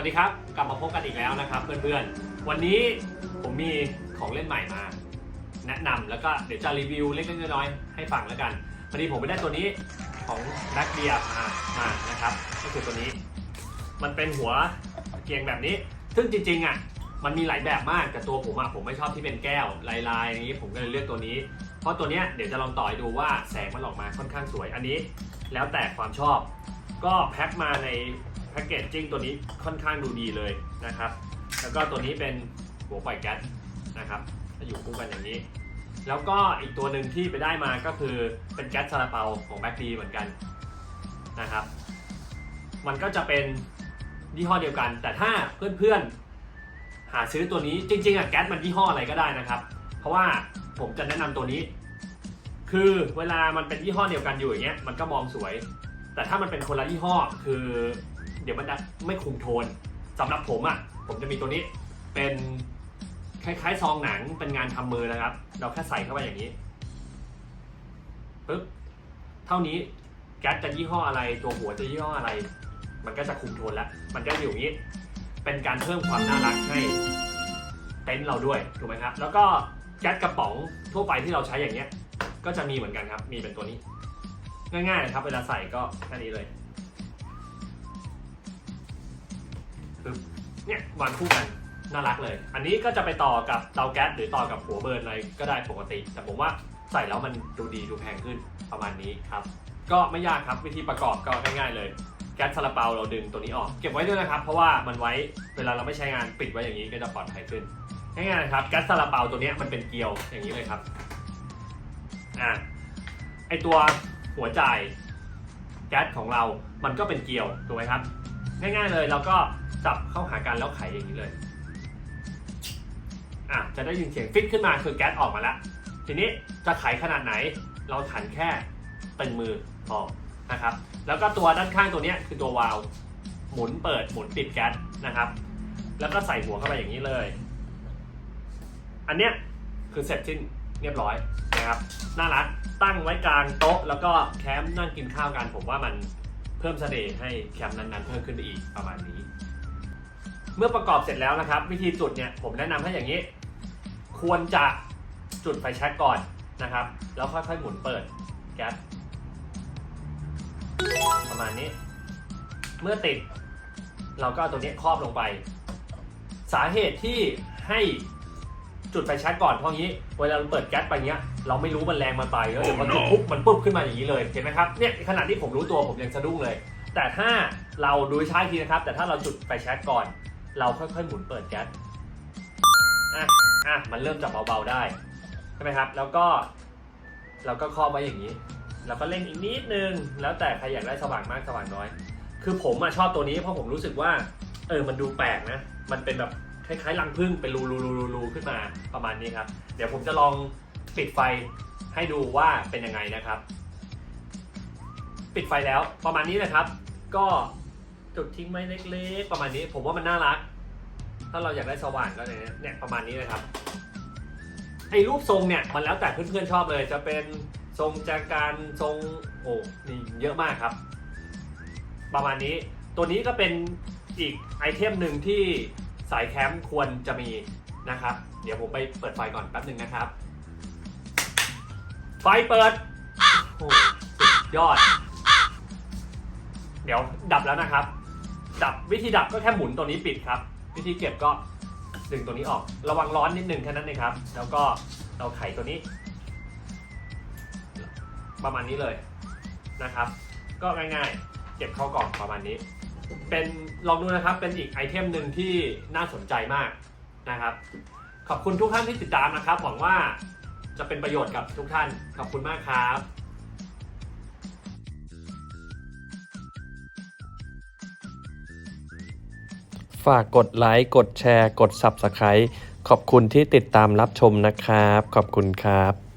วัสดีครับกลับมาพบกันอีกแล้วนะครับ เพื่อนๆ วันนี้ผมมีของเล่นใหม่มา แนะนำแล้วก็เดี๋ยวจะรีวิวเล็กๆน้อยๆให้ฟังแล้วกันพอดีผมไปได้ตัวนี้ของแบ็กเบียมามานะครับก็คือตัวนี้ มันเป็นหัวเกียงแบบนี้ ซึ่งจริงๆอะมันมีหลายแบบมากแต่ตัวผมอะผมไม่ชอบที่เป็นแก้วลายๆอย่างนี้ผมก็เลยเลือกตัวนี้ เพราะตัวเนี้ยเดี๋ยวจะลองต่อยดูว่าแสงมันออกมาค่อนข้างสวยอันนี้ แล้วแต่ความชอบ ก็แพ็คมาใน แพ็กเกจจิ้งตัวนี้ค่อนข้างดูดีเลยนะครับ แล้วก็ตัวนี้เป็นหัวปล่อยแก๊สนะครับจะอยู่คู่กันอย่างนี้ แล้วก็อีกตัวหนึ่งที่ไปได้มาก็คือเป็นแก๊สซาลาเปาของแบ็คดีเหมือนกันนะครับ มันก็จะเป็นยี่ห้อเดียวกัน แต่ถ้าเพื่อนๆ หาซื้อตัวนี้จริงๆอะแก๊สมันยี่ห้ออะไรก็ได้นะครับ เพราะว่าผมจะแนะนำตัวนี้ คือเวลามันเป็นยี่ห้อเดียวกันอยู่อย่างเงี้ยมันก็มองสวย แต่ถ้ามันเป็นคนละยี่ห้อคือ ดี๋ยวมันจะไม่คุมโทนสำหรับผมอะ่ะ ผมจะมีตัวนี้เป็นคล้ายๆซองหนังเป็นงานทำมือนะครับ เราแค่ใส่เข้าไปอย่างนี้ปึ๊บเท่านี้แก๊สจะยี่ห้ออะไรตัวหัวจะยี่ห้ออะไร มันก็จะคุมโทนแล้ว มันก็อยู่อย่างนี้ เป็นการเพิ่มความน่ารักให้เต็นท์เราด้วยถูกไหมครับ แล้วก็แก๊สกระป๋องทั่วไปที่เราใช้อย่างเงี้ย ก็จะมีเหมือนกันครับ มีเป็นตัวนี้ ง่ายๆนะครับ เวลาใส่ก็แค่นี้เลย เนี่ยวางคู่กันน่ารักเลย อันนี้ก็จะไปต่อกับเตาแก๊สหรือต่อกับหัวเบิร์นอะไรก็ได้ปกติ แต่ผมว่าใส่แล้วมันดูดีดูแพงขึ้นประมาณนี้ครับ ก็ไม่ยากครับวิธีประกอบก็ง่ายๆเลย แก๊สซาลาเปาเราดึงตัวนี้ออก เก็บไว้ด้วยนะครับ เพราะว่ามันไว้เวลาเราไม่ใช้งานปิดไว้อย่างนี้ก็จะปลอดภัยขึ้นง่ายๆนะครับแก๊สซาลาเปาตัวนี้มันเป็นเกลียวอย่างนี้เลยครับอ่าไอตัวหัวจ่ายแก๊สของเรา มันก็เป็นเกลียวถูกไหมครับ ง่ายๆเลยเราก็ จับเข้าหากันแล้วไขอย่างนี้เลยอะจะได้ยินเสียงฟิตขึ้นมาคือแก๊สออกมาแล้ว ทีนี้จะไขขนาดไหน เราขันแค่ตึงมือพอนะครับ แล้วก็ตัวด้านข้างตัวนี้คือตัววาล์วหมุนเปิดหมุนปิดแก๊สนะครับ แล้วก็ใส่หัวเข้าไปอย่างนี้เลย อันเนี้ยคือเสร็จสิ้นเรียบร้อยนะครับน่ารักตั้งไว้กลางโต๊ะ แล้วก็แคมป์นั่งกินข้าวกัน ผมว่ามันเพิ่มเสน่ห์ให้แคมป์นั้นๆเพิ่มขึ้นไปอีกประมาณนี้ เมื่อประกอบเสร็จแล้วนะครับ วิธีจุดเนี่ยผมแนะนำให้อย่างนี้ ควรจะจุดไฟแช็กก่อนนะครับ แล้วค่อยๆหมุนเปิดแก๊สประมาณนี้ เมื่อติดเราก็เอาตัวนี้ครอบลงไป สาเหตุที่ให้จุดไฟแช็กก่อนเพราะงี้เวลาเราเปิดแก๊สไปเงี้ยเราไม่รู้มันแรงมันไปแล้วเดี๋ยวมันจุดปุ๊บมันปุ๊บขึ้นมาอย่างนี้เลยเห็นไหมครับเนี่ยขณะที่ผมรู้ตัวผมยังสะดุ้งเลย แต่ถ้าเราดูใช้าอีกทีนะครับ แต่ถ้าเราจุดไฟแช็กก่อน เราค่อยๆหมุนเปิดแก๊สอะอะมันเริ่มจะเบาๆได้ใช่ไหมครับ แล้วก็เราก็ครอบไว้อย่างนี้ แล้วก็เร่งอีกนิดนึง แล้วแต่ใครอยากได้สว่างมากสว่างน้อย คือผมอะชอบตัวนี้เพราะผมรู้สึกว่า เออ มันดูแปลกนะ มันเป็นแบบคล้ายๆรังผึ้งเป็นรูรูรูรูรูขึ้นมาประมาณนี้ครับ เดี๋ยวผมจะลองปิดไฟให้ดูว่าเป็นยังไงนะครับ ปิดไฟแล้วประมาณนี้นะครับ ก็ จุดทิ้งไว้เล็กๆ ประมาณนี้ ผมว่ามันน่ารัก ถ้าเราอยากได้สว่างก็อย่างเนี้ยเนี่ยประมาณนี้นะครับไอ้รูปทรงเนี่ยมันแล้วแต่เพื่อนๆชอบเลย จะเป็นทรงจากการทรงโอ้นี่เยอะมากครับ ประมาณนี้ตัวนี้ก็เป็นอีกไอเทมหนึ่งที่สายแคมป์ควรจะมีนะครับ เดี๋ยวผมไปเปิดไฟก่อนแป๊บหนึ่งนะครับ ไฟเปิดโอ้สุดยอด เดี๋ยวดับแล้วนะครับ ดับวิธีดับก็แค่หมุนตัวนี้ปิดครับ วิธีเก็บก็ดึงตัวนี้ออก ระวังร้อนนิดนึงแค่นั้นเองครับ แล้วก็เราไขตัวนี้ ประมาณนี้เลยนะครับ ก็ง่ายๆ เก็บเข้ากล่องประมาณนี้ เป็นลองดูนะครับเป็นอีกไอเทมหนึ่งที่น่าสนใจมากนะครับ ขอบคุณทุกท่านที่ติดตามนะครับหวังว่าจะเป็นประโยชน์กับทุกท่านขอบคุณมากครับ ฝากกดไลค์กดแชร์ กด Subscribe ขอบคุณที่ติดตามรับชมนะครับ ขอบคุณครับ